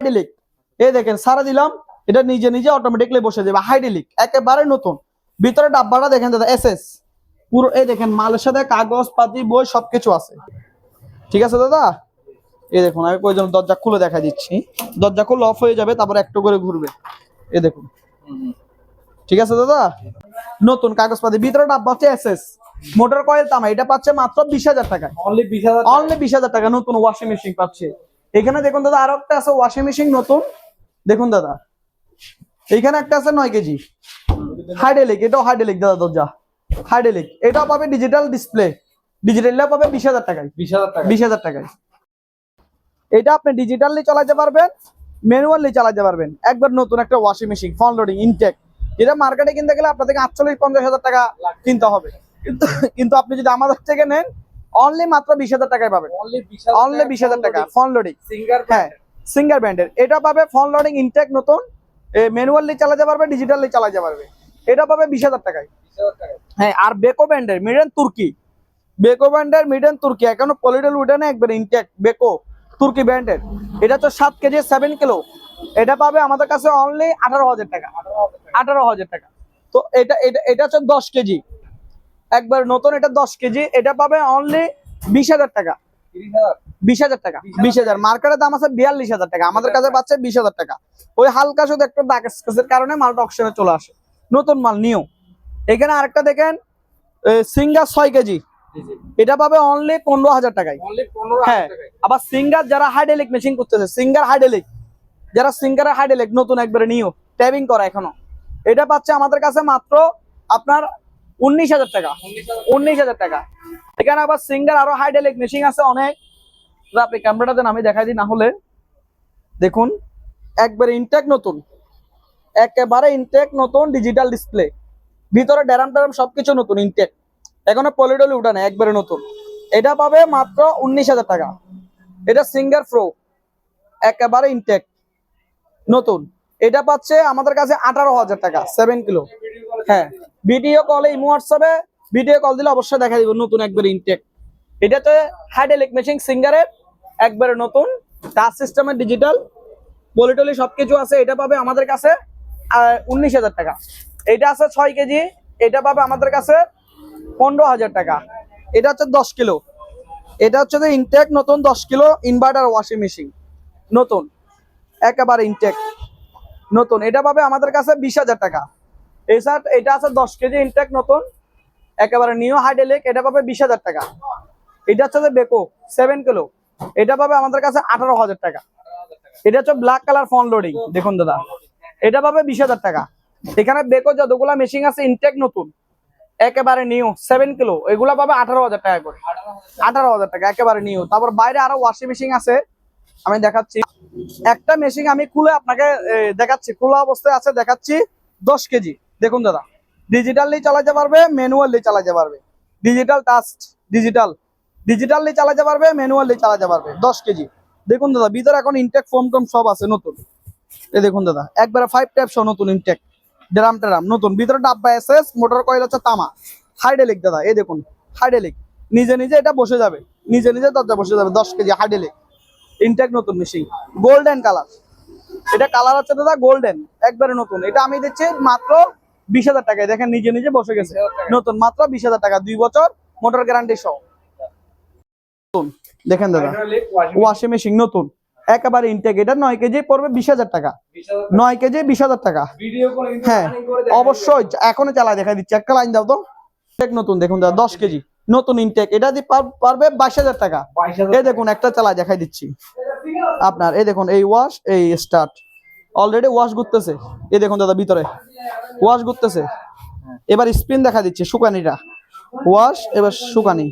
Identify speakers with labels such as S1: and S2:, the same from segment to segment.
S1: হাইডেলিক এই দেখেন সারা দিলাম এটা নিজে নিজে অটোমেটিকলি বসে যাবে। হাইডেলিক একেবারে নতুন। ভিতরে ডাব্বাটা দেখেন দাদা এস এস পুরো এই দেখেন মালের সাথে কাগজ পাতি বই সবকিছু আছে। ঠিক আছে দাদা? এই দেখুন আমি প্রয়োজন দরজা খুলে দেখা দিচ্ছি। দরজা খুলে অফ হয়ে যাবে তারপর একটু করে ঘুরবে। এই দেখুন। ঠিক আছে দাদা? নতুন কাগজপাতি ভিতরে ডাব্বা হচ্ছে এস এস মোটর কয়েল তামা এটা পাচ্ছে মাত্র বিশ হাজার টাকায়।
S2: অনলি বিশ হাজার
S1: অনলি বিশ হাজার টাকা নতুন ওয়াশিং মেশিন পাচ্ছে। এখানে দেখুন দাদা আরও একটা আছে ওয়াশিং মেশিন নতুন। দেখুন দাদা এইখানে একটা আছে নয় কেজি। হাইডেলিক এটাও হাইডেলিক দাদা দরজা। হাইডেলিক এটাও পাবে ডিজিটাল ডিসপ্লে ডিজিটাল পাবে বিশ হাজার টাকায়।
S2: বিশ হাজার টাকা
S1: বিশ হাজার টাকায়। এটা আপনি ডিজিটালি চালাতে পারবেন ম্যানুয়ালি চালাতে পারবেন। একবার নতুন একটা washing machine front loading intact যেটা মার্কেটে কিনতে গেলে আপনার থেকে আটচল্লিশ পঞ্চাশ হাজার টাকা কিনতে হবে। কিন্তু কিন্তু আপনি যদি আমাদের থেকে নেন অনলি মাত্র বিশ হাজার টাকায় পাবেন।
S2: অনলি বিশ
S1: হাজার টাকা ফ্রন্ট লোডিং হ্যাঁ সিঙ্গার ব্র্যান্ডের এটা পাবে ফ্রন্ট লোডিং ইনটেক নতুন ম্যানুয়ালি চালাতে পারবে ডিজিটালি চালাতে পারবে। এটা পাবে বিশ হাজার টাকায়। হ্যাঁ আর বেকো ব্র্যান্ডের মিডেন তুর্কি বেকো ব্র্যান্ডের মিডেন তুর্কি এখনও পলিডল উঠে না একবার ইনটেক বেকো তুর্কি ব্র্যান্ডের এটা তো সাত কেজি সেভেন কিলো এটা পাবে আমাদের কাছে অনলি আঠারো হাজার টাকা। আঠারো হাজার টাকা। তো এটা এটা এটা হচ্ছে দশ কেজি। একবার নতুন এটা দশ কেজি এটা পাবে অনলি বিশ হাজার টাকা। বিশ হাজার টাকা বিশ হাজার মার্কেটের দাম আছে বিয়াল্লিশ হাজার টাকা। আমাদের কাছে পাচ্ছে বিশ হাজার টাকা। ওই হালকা শুধু একটা দাগ স্কেচের কারণে মালটা অকশনে চলে আসে। নতুন মাল নিউ এখানে আরেকটা দেখেন সিঙ্গার ছয় কেজি। এটা পাবে অনলি পনেরো হাজার টাকায়। হ্যাঁ। আবার সিঙ্গার যারা হাইডেলিক মেশিন করতেছে সিঙ্গার হাইডেলিক যারা সিঙ্গার হাইডেলিক নতুন একবারে নিউ ট্যাবিং করা এখনও। এটা পাচ্ছে আমাদের কাছে মাত্র আপনার উনিশ হাজার টাকা।
S2: উনিশ হাজার
S1: টাকা। এখানে আবার সিঙ্গার আরও হাইডেলিক মেশিন আছে অনেক। আপনি ক্যামেরাটা দেন, আমি দেখাই দিই, না হলে। দেখুন, একবারে ইনটেক নতুন। একেবারে ইনটেক নতুন ডিজিটাল ডিসপ্লে ভিতরে ড্যারাম ট্যারাম সবকিছু নতুন ইনটেক এখনও পলিডলি উঠানে একবারে নতুন। এটা পাবে মাত্র উনিশ হাজার টাকা। এটা সিঙ্গার প্রো একেবারে ইনটেক নতুন। এটা পাচ্ছে আমাদের কাছে আঠারো হাজার টাকা সেভেন কিলো হ্যাঁ। ভিডিও কলে ইমো হোয়াটসঅ্যাপে ভিডিও কল দিলে অবশ্যই দেখা দিব নতুন একবারে ইনটেক এটাতে হাইডেলিক মেশিন সিঙ্গারের একবারে নতুন টাচ সিস্টেমের ডিজিটাল পলিটলি সবকিছু আছে, এটা পাবে আমাদের কাছে উনিশ হাজার টাকা। এটা আছে ছয় কেজি, এটা পাবে আমাদের কাছে পনেরো হাজার টাকা। এটা হচ্ছে দশ কিলো। এটা হচ্ছে যে ইনটেক নতুন দশ কিলো ইনভার্টার ওয়াশিং মেশিন নতুন। একেবারে ইনটেক নতুন। এটা পাবে আমাদের কাছে বিশ হাজার টাকা। শার্ট এটা আছে দশ কেজি ইনটেক নতুন, একেবারে নিউ হাইডেলিক এটা পাবে বিশ হাজার টাকা। এটা হচ্ছে যে বেকো সেভেন কিলো এটা পাবে আমাদের কাছে আঠারো হাজার টাকা। এটা হচ্ছে ব্ল্যাক কালার ফোন লোডিং দেখুন দাদা। এটা পাবে বিশ হাজার টাকা। এখানে বেকো যতগুলা মেশিন আছে ইনটেক নতুন, একেবারে নিউ সেভেন কিলো এগুলা পাবে আঠারো হাজার টাকা করে। আঠারো হাজার টাকা, একেবারে নিউ তারপর বাইরে আরও ওয়াশিং মেশিন আছে, আমি দেখাচ্ছি। একটা মেশিন আমি খুলে আপনাকে দেখাচ্ছি, খোলা অবস্থায় আছে, দেখাচ্ছি, দশ কেজি। দেখুন দাদা ডিজিটালি চালাতে পারবে ম্যানুয়ালি চালাতে পারবে। ডিজিটাল টাচ ডিজিটাল ডিজিটালি চালাতে পারবে ম্যানুয়ালি চালাতে পারবে, দশ কেজি। দেখুন দাদা, ভিতরে এখন ইনটেক ফোম টোম সব আছে, নতুন। এই দেখুন দাদা, একবারে ফাইভ ট্যাপ সহ নতুন ইনটেক ড্রাম ট্রাম নতুন। ভিতরে ডাব্বা এসএস মোটর কয়েল হচ্ছে তামা। হাইডেলিক দাদা, এই দেখুন হাইডেলিক নিজে নিজে এটা বসে যাবে, নিজে নিজে দরজা বসে যাবে, দশ কেজি হাইডেলিক ইনটেক নতুন মেশিন গোল্ডেন কালার এটা কালার হচ্ছে দাদা গোল্ডেন একবারে নতুন। এটা আমি দিচ্ছি মাত্র বিশ হাজার টাকায়। দেখেন নিজে নিজে বসে গেছে। নতুন মাত্র বিশ হাজার টাকা দুই বছর মোটর গ্যারান্টি সহ। দেখেন দাদা
S2: ওয়াশিং
S1: মেশিন নতুন। একেবারে ইনটেক এটা নয় কেজি পড়বে বিশ হাজার টাকা। নয় কেজি বিশ হাজার টাকা। হ্যাঁ অবশ্যই এখনও চালায় দেখা দিচ্ছি। একটা লাইন দাও তো। নতুন দেখুন দাদা দশ কেজি। নতুন ইনটেক এটা দিয়ে পারবে বাইশ হাজার টাকা। এই দেখুন একটা চালায় দেখাই দিচ্ছি। আপনার এই দেখুন এই ওয়াশ এই স্টার্ট অলরেডি ওয়াশ ঘুরতেছে এই দেখুন দাদা ভিতরে। ওয়াশ ঘুরতেছে এবার স্পিন দেখা দিচ্ছে শুকানিটা। ওয়াশ এবার শুকানি।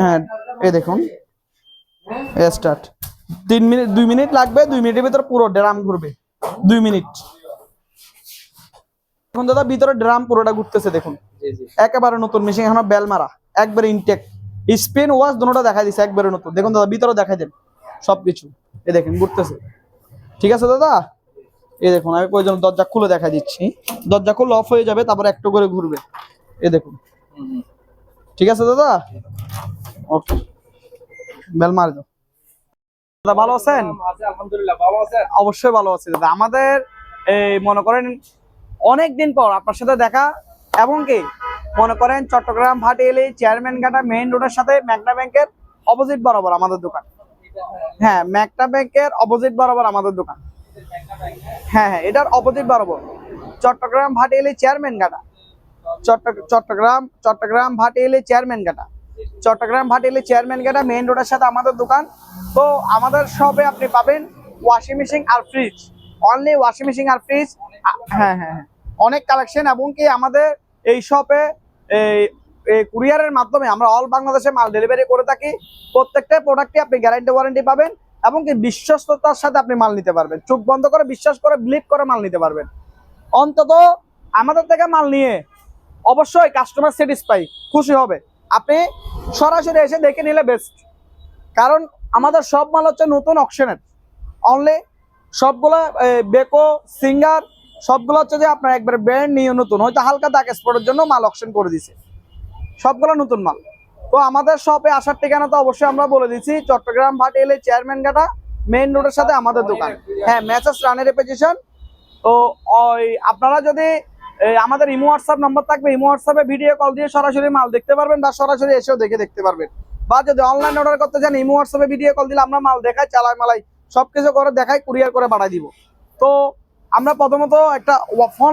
S1: হ্যাঁ এ দেখুন। স্টার্ট তিন মিনিট দুই মিনিট লাগবে দুই মিনিটের ভিতরে পুরো ড্রাম ঘুরবে। দুই মিনিট। এখন দাদা ভিতরে ড্রাম পুরোটা ঘুরতেছে দেখুন। একেবারে নতুন মেশিন এখনও বেল মারা। একবারে ইনটেক স্পিন ওয়াশ দুটোটা দেখা দিচ্ছে একবারে নতুন। দেখুন দাদা ভিতরে দেখা দেন। সবকিছু। এ দেখেন ঘুরতেছে। ঠিক আছে দাদা? এই দেখুন আমি প্রয়োজন দরজা খুলে দেখা দিচ্ছি। দরজা খুলে অফ হয়ে যাবে তারপর একটু করে ঘুরবে। এ দেখুন। ঠিক আছে দাদা? ওকে বেল মার দাও। দাদা ভালো আছেন?
S2: আলহামদুলিল্লাহ ভালো আছেন?
S1: অবশ্যই ভালো আছি দাদা। আমাদের এই মনে করেন অনেক দিন পর আপনার সাথে দেখা এবং কি মনে করেন চট্টগ্রাম ভাটিয়ালি চেয়ারম্যান ঘাটা মেইন রোডের সাথে ম্যাগনা ব্যাংকের অপোজিট বরাবর আমাদের দোকান। হ্যাঁ ম্যাগনা ব্যাংকের অপোজিট বরাবর আমাদের দোকান। হ্যাঁ হ্যাঁ এটার অপোজিট বরাবর। Chittagong Bhatiali chairman Ghata চট্ট- Chittagong Chittagong Bhatiali chairman Ghata Chittagong Bhatiali chairman Ghata main রোডের সাথে আমাদের দোকান। তো আমাদের শপে আপনি পাবেন ওয়াশিং মেশিন আর ফ্রিজ অনলি ওয়াশিং মেশিন আর ফ্রিজ হ্যাঁ হ্যাঁ হ্যাঁ। অনেক কালেকশন এবং কি আমাদের এই শপে এই কুরিয়ারের মাধ্যমে আমরা অল বাংলাদেশে মাল ডেলিভারি করে থাকি, প্রত্যেকটা প্রোডাক্টে আপনি গ্যারান্টি ওয়ারেন্টি পাবেন এবং কি বিশ্বস্ততার সাথে আপনি মাল নিতে পারবেন। চোখ বন্ধ করে বিশ্বাস করে বিলিভ করে মাল নিতে পারবেন। অন্তত আমাদের থেকে মাল নিয়ে অবশ্যই কাস্টমার স্যাটিসফাই খুশি হবে। আপনি সরাসরি এসে দেখে নিলে বেস্ট কারণ আমাদের সব মাল হচ্ছে নতুন অকশনের অনলি সবগুলো বেকো সিঙ্গার সবগুলো হচ্ছে যে আপনার একবার ব্র্যান্ড নিয়ে নতুন। হয়তো হালকা দাগ স্পটের জন্য মাল অকশন করে দিছে। সবগুলো নতুন মাল। তো আমাদের শপে আসার ঠিকানা তো অবশ্যই আমরা বলে দিচ্ছি। চট্টগ্রাম ভাট এলে চেয়ারম্যান ঘাটা মেইন রোডের সাথে আমাদের দোকান। হ্যাঁ ম্যাচেস রানের রেপুটেশন তো ওই আপনারা যদি আমাদের ইমো হোয়াটসঅ্যাপ নাম্বার থাকবে ইমো হোয়াটসঅ্যাপে ভিডিও কল দিয়ে সরাসরি মাল দেখতে পারবেন বা সরাসরি এসেও দেখে দেখতে পারবেন। বা যদি অনলাইন অর্ডার করতে চান ইমো হোয়াটসঅ্যাপে ভিডিও কল দিলে আমরা মাল দেখাই চালাই মালাই, সবকিছু করে দেখাই কুরিয়ার করে পাঠাই দিব। তো আমরা প্রথমত একটা ফোন